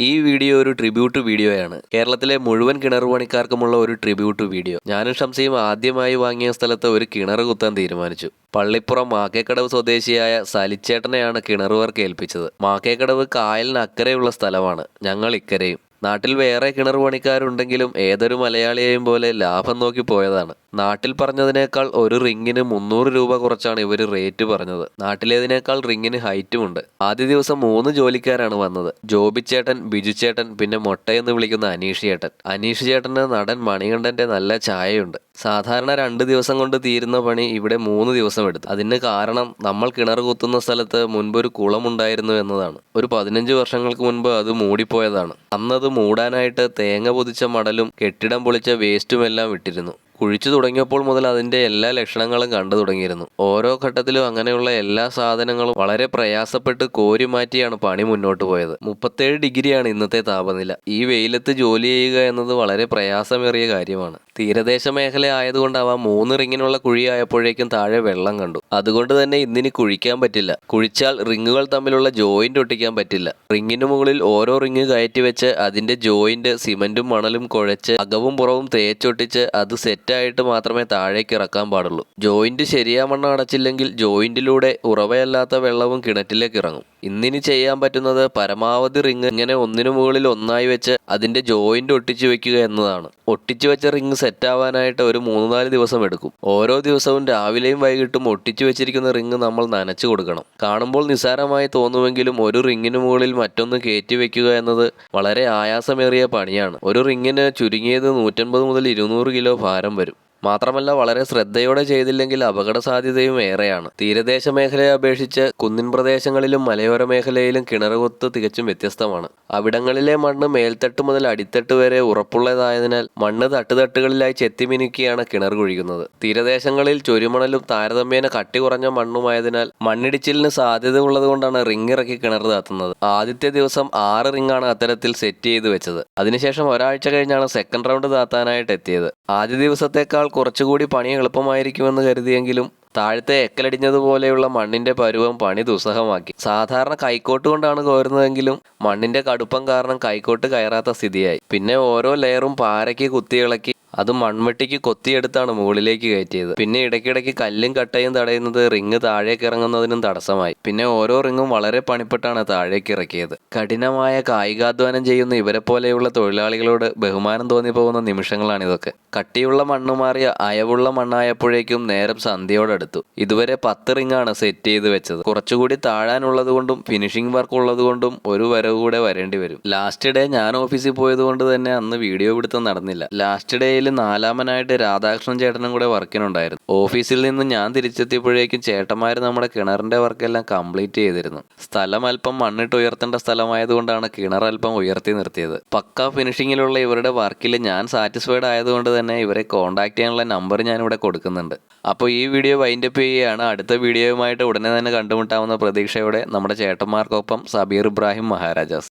ഈ വീഡിയോ ഒരു ട്രിബ്യൂട്ട് വീഡിയോയാണ്. കേരളത്തിലെ മുഴുവൻ കിണർ പണിക്കാർക്കുമുള്ള ഒരു ട്രിബ്യൂട്ട് വീഡിയോ. ഞാനും ഷംസയും ആദ്യമായി വാങ്ങിയ സ്ഥലത്ത് ഒരു കിണർ കുത്താൻ തീരുമാനിച്ചു. പള്ളിപ്പുറം മാക്കേക്കടവ് സ്വദേശിയായ സലിച്ചേട്ടനെയാണ് കിണർ വർക്ക് ഏൽപ്പിച്ചത്. മാക്കേക്കടവ് കായലിന് അക്കരെയുള്ള സ്ഥലമാണ്. ഞങ്ങൾ ഇക്കരെയും. നാട്ടിൽ വേറെ കിണർ പണിക്കാരുണ്ടെങ്കിലും ഏതൊരു മലയാളിയെയും പോലെ ലാഭം നോക്കി പോയതാണ്. നാട്ടിൽ പറഞ്ഞതിനേക്കാൾ ഒരു റിങ്ങിന് മുന്നൂറ് രൂപ കുറച്ചാണ് ഇവർ റേറ്റ് പറഞ്ഞത്. നാട്ടിലേതിനേക്കാൾ റിങ്ങിന് ഹൈറ്റും ഉണ്ട് ആദ്യ ദിവസം മൂന്ന് ജോലിക്കാരാണ് വന്നത്. ജോബി ചേട്ടൻ ബിജു ചേട്ടൻ പിന്നെ മൊട്ടയെന്ന് വിളിക്കുന്ന അനീഷ് ചേട്ടൻ അനീഷ് ചേട്ടന് നടൻ മണികണ്ഠന്റെ നല്ല ചായയുണ്ട് സാധാരണ രണ്ട് ദിവസം കൊണ്ട് തീരുന്ന പണി ഇവിടെ മൂന്ന് ദിവസം എടുത്തു. അതിന് കാരണം നമ്മൾ കിണർ കുത്തുന്ന സ്ഥലത്ത് മുൻപൊരു കുളമുണ്ടായിരുന്നു എന്നതാണ്. ഒരു പതിനഞ്ച് വർഷങ്ങൾക്ക് മുൻപ് അത് മൂടിപ്പോയതാണ്. അന്നത് മൂടാനായിട്ട് തേങ്ങ പൊതിച്ച മടലും കെട്ടിടം പൊളിച്ച വേസ്റ്റുമെല്ലാം ഇട്ടിരുന്നു. കുഴിച്ചു തുടങ്ങിയപ്പോൾ മുതൽ അതിന്റെ എല്ലാ ലക്ഷണങ്ങളും കണ്ടു തുടങ്ങിയിരുന്നു. ഓരോ ഘട്ടത്തിലും അങ്ങനെയുള്ള എല്ലാ സാധനങ്ങളും വളരെ പ്രയാസപ്പെട്ട് കോരി മാറ്റിയാണ് പണി മുന്നോട്ട് പോയത്. മുപ്പത്തേഴ് ഡിഗ്രിയാണ് ഇന്നത്തെ താപനില. ഈ വെയിലത്ത് ജോലി ചെയ്യുക എന്നത് വളരെ പ്രയാസമേറിയ കാര്യമാണ്. തീരദേശ മേഖല ആയതുകൊണ്ടാവാം മൂന്ന് റിങ്ങിനുള്ള കുഴിയായപ്പോഴേക്കും താഴെ വെള്ളം കണ്ടു. അതുകൊണ്ട് തന്നെ ഇന്നിനി കുഴിക്കാൻ പറ്റില്ല. കുഴിച്ചാൽ റിങ്ങുകൾ തമ്മിലുള്ള ജോയിന്റ് ഒട്ടിക്കാൻ പറ്റില്ല. റിങ്ങിന് മുകളിൽ ഓരോ റിങ് കയറ്റി വെച്ച് അതിന്റെ ജോയിന്റ് സിമന്റും മണലും കുഴച്ച് അകവും പുറവും തേച്ചൊട്ടിച്ച് അത് സെറ്റായിട്ട് മാത്രമേ താഴേക്ക് ഇറക്കാൻ പാടുള്ളൂ. ജോയിന്റ് ശരിയാവണ്ണം അടച്ചില്ലെങ്കിൽ ജോയിന്റിലൂടെ ഉറവയല്ലാത്ത വെള്ളവും കിണറ്റിലേക്ക് ഇറങ്ങും. ഇന്നിനി ചെയ്യാൻ പറ്റുന്നത് പരമാവധി റിങ് ഇങ്ങനെ ഒന്നിനു മുകളിൽ ഒന്നായി വെച്ച് അതിന്റെ ജോയിന്റ് ഒട്ടിച്ചു വെക്കുക എന്നതാണ്. ഒട്ടിച്ചു വെച്ച റിങ് സെറ്റ് ആവാനായിട്ട് ഒരു മൂന്ന് നാല് ദിവസം എടുക്കും. ഓരോ ദിവസവും രാവിലെയും വൈകിട്ടും ഒട്ടിച്ചു വെച്ചിരിക്കുന്ന റിങ് നമ്മൾ നനച്ചു കൊടുക്കണം. കാണുമ്പോൾ നിസ്സാരമായി തോന്നുമെങ്കിലും ഒരു റിങ്ങിന് മുകളിൽ മറ്റൊന്ന് കയറ്റി വെക്കുക എന്നത് വളരെ ആയാസമേറിയ പണിയാണ്. ഒരു റിങ്ങിന് ചുരുങ്ങിയത് നൂറ്റൻപത് മുതൽ ഇരുന്നൂറ് കിലോ ഭാരം വരും. മാത്രമല്ല വളരെ ശ്രദ്ധയോടെ ചെയ്തില്ലെങ്കിൽ അപകട സാധ്യതയും ഏറെയാണ്. തീരദേശ മേഖലയെ അപേക്ഷിച്ച് കുന്നിൻ പ്രദേശങ്ങളിലും മലയോര മേഖലയിലും കിണറുകൊത്ത് തികച്ചും വ്യത്യസ്തമാണ്. അവിടങ്ങളിലെ മണ്ണ് മേൽത്തട്ട് മുതൽ അടിത്തട്ട് വരെ ഉറപ്പുള്ളതായതിനാൽ മണ്ണ് തട്ടുതട്ടുകളിലായി ചെത്തിമിനുക്കിയാണ് കിണർ കുഴിക്കുന്നത്. തീരദേശങ്ങളിൽ ചൊരിമണലും താരതമ്യേന കട്ടി കുറഞ്ഞ മണ്ണുമായതിനാൽ മണ്ണിടിച്ചിലിന് സാധ്യത ഉള്ളതുകൊണ്ടാണ് റിങ് ഇറക്കി കിണർ താത്തുന്നത്. ആദ്യത്തെ ദിവസം ആറ് റിങ്ങാണ് അത്തരത്തിൽ സെറ്റ് ചെയ്ത് വെച്ചത്. അതിനുശേഷം ഒരാഴ്ച കഴിഞ്ഞാണ് സെക്കൻഡ് റൗണ്ട് താത്താനായിട്ട് എത്തിയത്. ആദ്യ ദിവസത്തേക്കാൾ കുറച്ചുകൂടി പണി എളുപ്പമായിരിക്കുമെന്ന് കരുതിയെങ്കിലും താഴത്തെ എക്കലടിഞ്ഞതുപോലെയുള്ള മണ്ണിന്റെ പരുവം പണി ദുസ്സഹമാക്കി. സാധാരണ കൈക്കോട്ട് കൊണ്ടാണ് കോരുന്നതെങ്കിലും മണ്ണിന്റെ കടുപ്പം കാരണം കൈക്കോട്ട് കയറാത്ത സ്ഥിതിയായി. പിന്നെ ഓരോ ലെയറും പാരയ്ക്ക് കുത്തിയിളക്കി അത് മൺവെട്ടിക്ക് കൊത്തിയെടുത്താണ് മുകളിലേക്ക് കയറ്റിയത്. പിന്നെ ഇടയ്ക്കിടയ്ക്ക് കല്ലും കട്ടയും തടയുന്നത് റിങ് താഴേക്ക് ഇറങ്ങുന്നതിനും തടസ്സമായി. പിന്നെ ഓരോ റിങ്ങും വളരെ പണിപ്പെട്ടാണ് താഴേക്ക് ഇറക്കിയത്. കഠിനമായ കായികാധ്വാനം ചെയ്യുന്ന ഇവരെ പോലെയുള്ള തൊഴിലാളികളോട് ബഹുമാനം തോന്നി തോന്നിപ്പോകുന്ന നിമിഷങ്ങളാണിതൊക്കെ. കട്ടിയുള്ള മണ്ണ് മാറിയ അയവുള്ള മണ്ണായപ്പോഴേക്കും നേരം സന്ധ്യയോടടുത്തു. ഇതുവരെ പത്ത് റിങ്ങാണ് സെറ്റ് ചെയ്ത് വെച്ചത്. കുറച്ചുകൂടി താഴാനുള്ളത് കൊണ്ടും ഫിനിഷിംഗ് വർക്ക് ഉള്ളത് കൊണ്ടും ഒരു വരവ് കൂടെ വരേണ്ടി വരും. ലാസ്റ്റ് ഡേ ഞാൻ ഓഫീസിൽ പോയത് കൊണ്ട് തന്നെ അന്ന് വീഡിയോ പിടുത്തം നടന്നില്ല. ലാസ്റ്റ് ഡേയിൽ നാലാമനായിട്ട് രാധാകൃഷ്ണൻ ചേട്ടനും കൂടെ വർക്കിനുണ്ടായിരുന്നു. ഓഫീസിൽ നിന്ന് ഞാൻ തിരിച്ചെത്തിയപ്പോഴേക്കും ചേട്ടന്മാർ നമ്മുടെ കിണറിന്റെ വർക്കെല്ലാം കംപ്ലീറ്റ് ചെയ്തിരുന്നു. സ്ഥലം അല്പം മണ്ണിട്ട് ഉയർത്തേണ്ട സ്ഥലമായതുകൊണ്ടാണ് കിണർ അല്പം ഉയർത്തി നിർത്തിയത്. പക്ക ഫിനിഷിങ്ങിലുള്ള ഇവരുടെ വർക്കിൽ ഞാൻ സാറ്റിസ്ഫൈഡ് ആയതുകൊണ്ട് തന്നെ ഇവരെ കോൺടാക്ട് ചെയ്യാനുള്ള നമ്പർ ഞാനിവിടെ കൊടുക്കുന്നുണ്ട്. അപ്പോൾ ഈ വീഡിയോ വൈൻഡപ്പ് ചെയ്യുകയാണ്. അടുത്ത വീഡിയോയുമായിട്ട് ഉടനെ തന്നെ കണ്ടുമുട്ടാവുന്ന പ്രതീക്ഷയോടെ നമ്മുടെ ചേട്ടന്മാർക്കൊപ്പം സബീർ ഇബ്രാഹിം മഹാരാജാസ്.